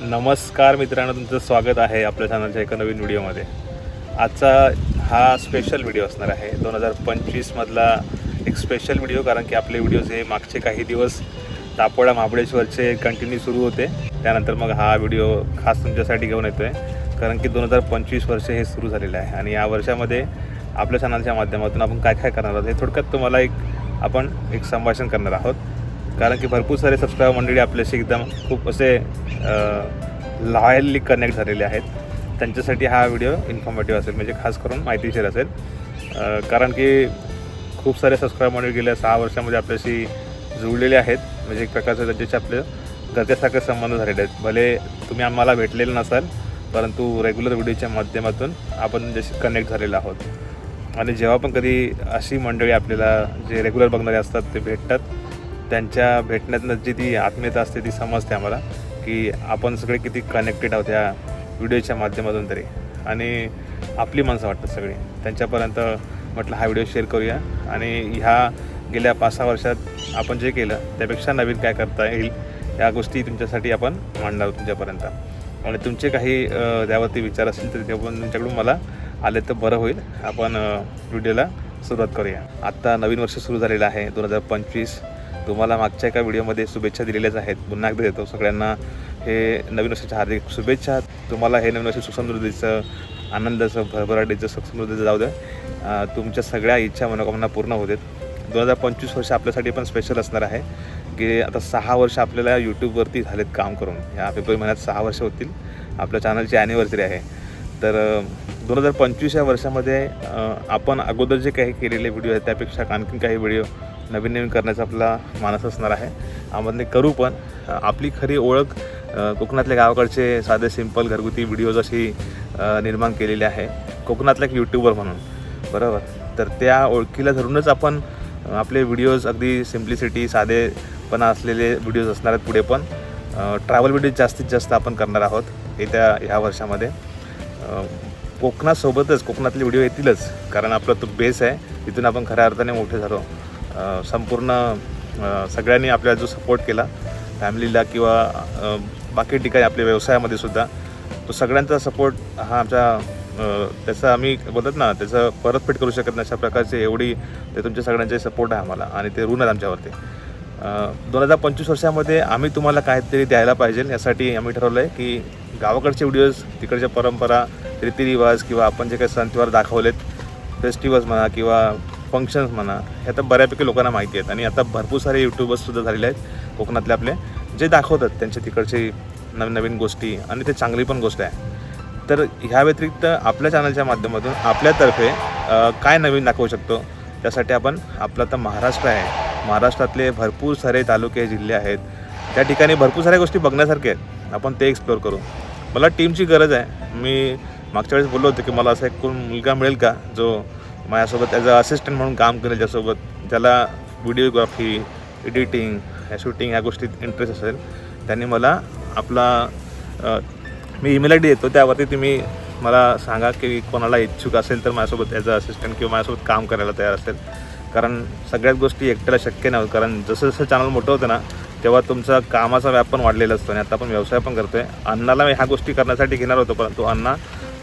नमस्कार मित्रांनो तुमचं स्वागत आहे आपल्या चॅनलच्या एका नवीन व्हिडिओमध्ये. आजचा हा स्पेशल व्हिडिओ असणार आहे. दोन हजार पंचवीसमधला एक स्पेशल व्हिडिओ कारण की आपले व्हिडिओज हे मागचे काही दिवस तापोळा महाबळेश्वरचे कंटिन्यू सुरू होते. त्यानंतर मग हा व्हिडिओ खास तुमच्यासाठी घेऊन येतो आहे कारण की दोन हजार पंचवीस वर्ष हे सुरू झालेलं आहे. आणि या वर्षामध्ये आपल्या चॅनलच्या माध्यमातून आपण काय काय करणार आहोत हे थोडक्यात तुम्हाला एक आपण एक संभाषण करणार आहोत. कारण की भरपूर सारे सबस्क्राईबर मंडळी आपल्याशी एकदम खूप असे लॉयली कनेक्ट झालेले आहेत. त्यांच्यासाठी हा व्हिडिओ इन्फॉर्मेटिव्ह असेल म्हणजे खास करून माहितीशीर असेल. कारण की खूप सारे सबस्क्राईब मंडळी गेल्या सहा वर्षामध्ये आपल्याशी जुळलेले आहेत. म्हणजे एक प्रकारचं त्यांच्याशी आपले घरच्यासारखे संबंध झालेले आहेत. भले तुम्ही आम्हाला भेटलेले नसाल परंतु रेग्युलर व्हिडिओच्या माध्यमातून आपण जशी कनेक्ट झालेलो आहोत. आणि जेव्हा पण कधी अशी मंडळी आपल्याला जे रेग्युलर बघणारे असतात ते भेटतात त्यांच्या भेटण्यातनं जी ती आत्मीयता असते ती समजते आम्हाला की आपण सगळे किती कनेक्टेड आहोत ह्या व्हिडिओच्या माध्यमातून तरी. आणि आपली माणसं वाटतात सगळी. त्यांच्यापर्यंत म्हटलं हा व्हिडिओ शेअर करूया. आणि ह्या गेल्या पाच सहा वर्षात आपण जे केलं त्यापेक्षा नवीन काय करता येईल या गोष्टी तुमच्यासाठी आपण मांडणार आहोत तुमच्यापर्यंत. आणि तुमचे काही त्यावरती विचार असतील तर ते पण तुमच्याकडून मला आले तर बरं होईल. आपण व्हिडिओला सुरुवात करूया. आत्ता नवीन वर्ष सुरू झालेलं आहे दोन हजार पंचवीस. तुम्हाला मागच्या एका व्हिडिओमध्ये शुभेच्छा दिलेल्याच आहेत. पुन्हा एकदा देतो सगळ्यांना हे नवीन वर्षाच्या हार्दिक शुभेच्छा. तुम्हाला हे नवीन वर्ष सुखसमृद्धीचं आनंदाचं भरभराटीचं सुखसमृद्धीचं जाऊ द्या. तुमच्या सगळ्या इच्छा मनोकामना पूर्ण होतात दोन हजार पंचवीस वर्ष आपल्यासाठी पण स्पेशल असणार आहे. की आता सहा वर्ष आपल्याला यूट्यूबवरती झालेत काम करून. या फेब्रुवारी महिन्यात सहा वर्ष होतील. आपल्या चॅनलची ॲनिव्हर्सरी आहे. तर दोन हजार पंचवीस या वर्षामध्ये आपण अगोदर जे काही केलेले व्हिडिओ आहेत त्यापेक्षा आणखीन काही व्हिडिओ नवीन नवीन करण्याचा आपला मानस असणार आहे. आम्हाला करू पण. आपली खरी ओळख कोकणातल्या गावाकडचे साधे सिंपल घरगुती व्हिडिओज अशी निर्माण केलेली आहे. कोकणातला एक यूट्यूबर म्हणून. बरोबर? तर त्या ओळखीला धरूनच आपण आपले व्हिडिओज अगदी सिम्प्लिसिटी साधेपणा असलेले व्हिडिओज असणार आहेत पुढे पण. ट्रॅव्हल व्हिडिओ जास्तीत जास्त आपण करणार आहोत येत्या ह्या वर्षामध्ये. कोकणासोबतच कोकणातले व्हिडिओ येतीलच कारण आपला तो बेस आहे. तिथून आपण खऱ्या अर्थाने मोठे झालो. संपूर्ण सगळ्यांनी आपल्याला जो सपोर्ट केला फॅमिलीला किंवा बाकी ठिकाणी आपल्या व्यवसायामध्ये सुद्धा तो सगळ्यांचा सपोर्ट हा आमच्या त्याचा आम्ही बोलत ना त्याचं परतफेड करू शकत नाही अशा प्रकारचे एवढी ते तुमच्या सगळ्यांचे सपोर्ट आहे आम्हाला आणि ते ऋण आहेत आमच्यावरती. दोन हजार पंचवीस वर्षामध्ये आम्ही तुम्हाला काहीतरी द्यायला पाहिजे यासाठी आम्ही ठरवलं आहे की गावाकडचे व्हिडिओज तिकडच्या परंपरा रीतिरिवाज किंवा आपण जे काही सण त्योहार दाखवलेत फेस्टिवल्स म्हणा किंवा फंक्शन्स म्हणा हे आता बऱ्यापैकी लोकांना माहिती आहेत. आणि आता भरपूर सारे यूट्यूबर्ससुद्धा झालेले आहेत कोकणातले आपले जे दाखवतात त्यांच्या तिकडची नवीन नवीन गोष्टी आणि ते चांगली पण गोष्ट आहे. तर ह्या व्यतिरिक्त आपल्या चॅनलच्या माध्यमातून आपल्यातर्फे काय नवीन दाखवू शकतो? त्यासाठी आपण आपलं आता महाराष्ट्र आहे. महाराष्ट्रातले भरपूर सारे तालुके जिल्हे आहेत. त्या ठिकाणी भरपूर साऱ्या गोष्टी बघण्यासारख्या आहेत. आपण ते एक्सप्लोअर करू. मला टीमची गरज आहे. मी मागच्या वेळेस बोललो होतो की मला असा एक कोण मुलगा मिळेल का जो माझ्यासोबत ॲज अ असिस्टंट म्हणून काम करेल ज्यासोबत ज्याला व्हिडिओग्राफी एडिटिंग ह्या शूटिंग ह्या गोष्टीत इंटरेस्ट असेल त्यांनी मला आपला मी ईमेल आय डी देतो त्यावरती तुम्ही मला सांगा की कोणाला इच्छुक असेल तर माझ्यासोबत ॲज अ असिस्टंट किंवा माझ्यासोबत काम करायला तयार असेल. कारण सगळ्याच गोष्टी एकट्याला शक्य नाही होत कारण जसं जसं चॅनल मोठं होतं ना तेव्हा तुमचा कामाचा व्याप पण वाढलेला असतो आणि आता आपण व्यवसाय पण करतोय. अण्णाला मी ह्या गोष्टी करण्यासाठी घेणार होतो परंतु अण्णा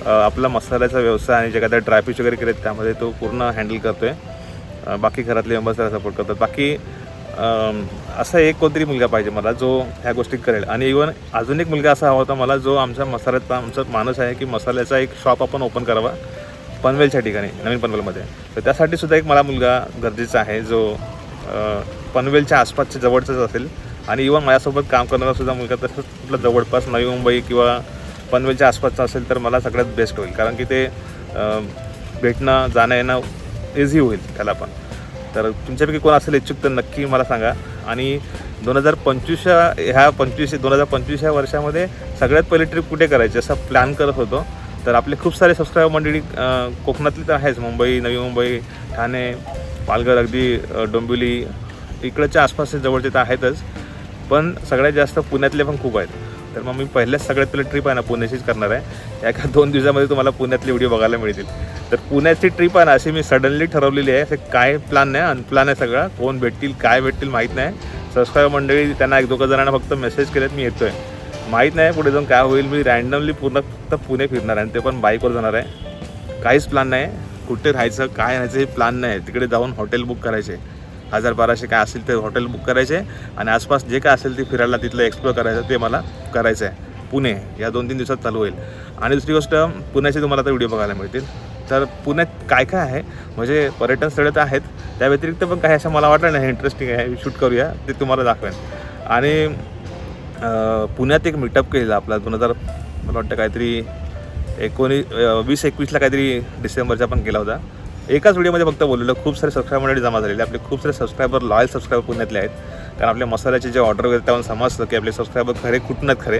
आपला मसाल्याचा व्यवसाय आणि जे काय ड्रायफिश वगैरे केलेत त्यामध्ये तो पूर्ण हँडल करतो आहे बाकी घरातले मेंबर्स त्याला सपोर्ट करतात. बाकी असा एक कोणतरी मुलगा पाहिजे मला जो ह्या गोष्टी करेल. आणि इवन अजून एक मुलगा असा हवा होता मला जो आमच्या मसाल्याचा आमचा माणूस आहे की मसाल्याचा एक शॉप आपण ओपन करावा पनवेलच्या ठिकाणी नवीन पनवेलमध्ये. तर त्यासाठी सुद्धा एक मला मुलगा गरजेचा आहे जो पनवेलच्या आसपासच्या जवळचाच असेल. आणि इवन माझ्यासोबत काम करणारा सुद्धा मुलगा तसंच आपला जवळपास नवी मुंबई किंवा पनवेलच्या आसपासचा असेल तर मला सगळ्यात बेस्ट होईल. कारण की ते भेटणं जाणं येणं इझी होईल त्याला पण. तर तुमच्यापैकी कोण असेल इच्छुक तर नक्की मला सांगा. आणि दोन हजार पंचवीसच्या ह्या पंचवीस दोन हजार पंचवीस या वर्षामध्ये सगळ्यात पहिली ट्रिप कुठे करायची असा प्लॅन करत होतो. तर आपले खूप सारे सबस्क्राईबर मंडळी कोकणातली तर आहेच. मुंबई नवी मुंबई ठाणे पालघर अगदी डोंबिवली इकडच्या आसपासचे जवळचे तर आहेतच. पण सगळ्यात जास्त पुण्यातले पण खूप आहेत. तर मग मी पहिल्याच सगळ्यात पहिली ट्रिप आहे ना पुण्याचीच करणार आहे. एका दोन दिवसामध्ये तुम्हाला पुण्यातले व्हिडिओ बघायला मिळतील. तर पुण्याची ट्रिप आहे ना अशी मी सडनली ठरवलेली आहे. असं काय प्लॅन नाही अनप्लॅन आहे सगळा. कोण भेटतील काय भेटतील माहीत नाही. सबस्क्राईब मंडळी त्यांना एक दोघं जणांना फक्त मेसेज केलेत मी येतोय. माहीत नाही पुढे जाऊन काय होईल. मी रँडमली पूर्ण फक्त पुणे फिरणार आहे आणि ते पण बाईकवर जाणार आहे. काहीच प्लॅन नाही. कुठे राहायचं काय राहायचं हे प्लॅन नाही. तिकडे जाऊन हॉटेल बुक करायचे. हजार बाराशे काय असेल ते हॉटेल बुक करायचे आणि आसपास जे काय असेल ते फिरायला तिथलं एक्सप्लोर करायचं ते मला करायचं आहे पुणे या दोन तीन दिवसात चालू होईल. आणि दुसरी गोष्ट पुण्याचे तुम्हाला आता व्हिडिओ बघायला मिळतील. तर पुण्यात काय काय आहे? म्हणजे पर्यटन स्थळं तर आहेत त्या व्यतिरिक्त पण काही असं मला वाटलं नाही इंटरेस्टिंग आहे. शूट करूया ते तुम्हाला दाखवेन. आणि पुण्यात एक मीटअप केलेला आपला दोन हजार मला वाटतं काहीतरी एकोणीस वीस एकवीसला काहीतरी डिसेंबरचा पण केला होता. एकाच व्हिडिओमध्ये फक्त बोललेलं खूप सारे सबस्क्रायबर मंडळी जमा झालेले. आपले खूप सारे सबस्क्रायबर लॉयल सबस्क्रायबर पुण्यातले आहेत. कारण आपल्या मसाल्याचे जे ऑर्डर वगैरे त्यावर समजतं की आपले सबस्क्रायबर खरे कुठून खरे.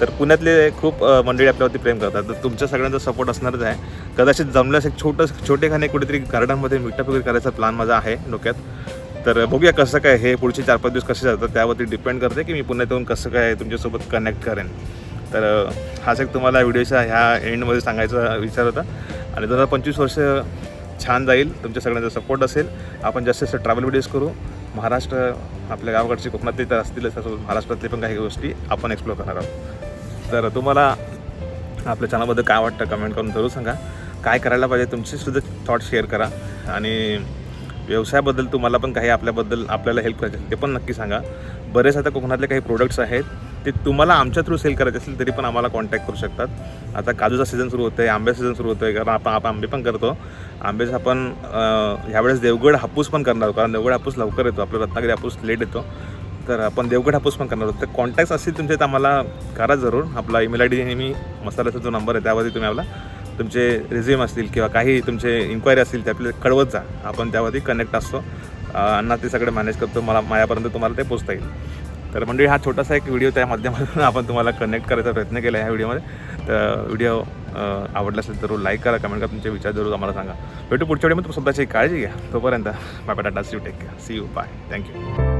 तर पुण्यातले खूप मंडळी आपल्यावरती प्रेम करतात. तर तुमच्या सगळ्यांचा सपोर्ट असणारच आहे. कदाचित जमल्यास एक छोटं छोटेखाने कुठेतरी गार्डनमध्ये मीटअप वगैरे करायचा प्लॅन माझा आहे डोक्यात. तर बघूया कसं काय हे पुढचे चार पाच दिवस कसे जातात त्यावरती डिपेंड करते की मी पुण्यात येऊन कसं काय तुमच्यासोबत कनेक्ट करेन. तर हाच एक तुम्हाला व्हिडिओच्या ह्या एंडमध्ये सांगायचा विचार होता. आणि दोन हजार पंचवीस वर्ष छान जाईल तुमच्या सगळ्यांचा सपोर्ट असेल. आपण जास्तीत जास्त ट्रॅव्हल व्हिडिओज करू. महाराष्ट्र आपल्या गावाकडचे कोकणातले तर असतीलच त्यासोबत महाराष्ट्रातले पण काही गोष्टी आपण एक्सप्लोर करणार आहोत. तर तुम्हाला आपल्या चॅनलबद्दल काय वाटतं कमेंट करून जरूर सांगा. काय करायला पाहिजे तुमचे सुद्धा थॉट शेअर करा. आणि व्यवसायाबद्दल तुम्हाला पण काही आपल्याबद्दल आपल्याला हेल्प करायचं ते पण नक्की सांगा. बरेच आता कोकणातले काही प्रोडक्ट्स आहेत ते तुम्हाला आमच्या थ्रू सेल करायचे असेल तरी पण आम्हाला कॉन्टॅक्ट करू शकतात. आता काजूचा सीझन सुरू होतो आहे आंबे सीझन सुरू होतो आहे कारण आपण आपण आंबे पण करतो. आंबेच आपण ह्यावेळेस देवगड हापूस पण करणार आहोत कारण देवगड हापूस लवकर येतो आपला रत्नागिरी हापूस लेट येतो. तर आपण देवगड हापूस पण करणार आहोत. तर कॉन्टॅक्ट असतील तुमचे तर आम्हाला करा जरूर. आपला ईमेल आय डी नेहमी मसाल्याचा जो नंबर आहे त्यावरती तुम्ही आपला तुमचे रिझ्युम असतील किंवा काही तुमचे इन्क्वायरी असतील ते आपल्याला कळवत जा. आपण त्यावरती कनेक्ट असतो. अण्णा ते सगळे मॅनेज करतो. मला माझ्यापर्यंत तुम्हाला ते पोचता येईल. तर म्हणजे हा छोटासा एक व्हिडिओ त्या माध्यमातून आपण तुम्हाला कनेक्ट करायचा प्रयत्न केला ह्या व्हिडिओमध्ये तर व्हिडिओ आवडला असेल तर लाईक करा कमेंट करा. तुमचे विचार जरूर आम्हाला सांगा. भेटू पुढच्या वेळी व्हिडिओमध्ये स्वतःची काळजी घ्या. तोपर्यंत bye bye tata see you take see you bye thank you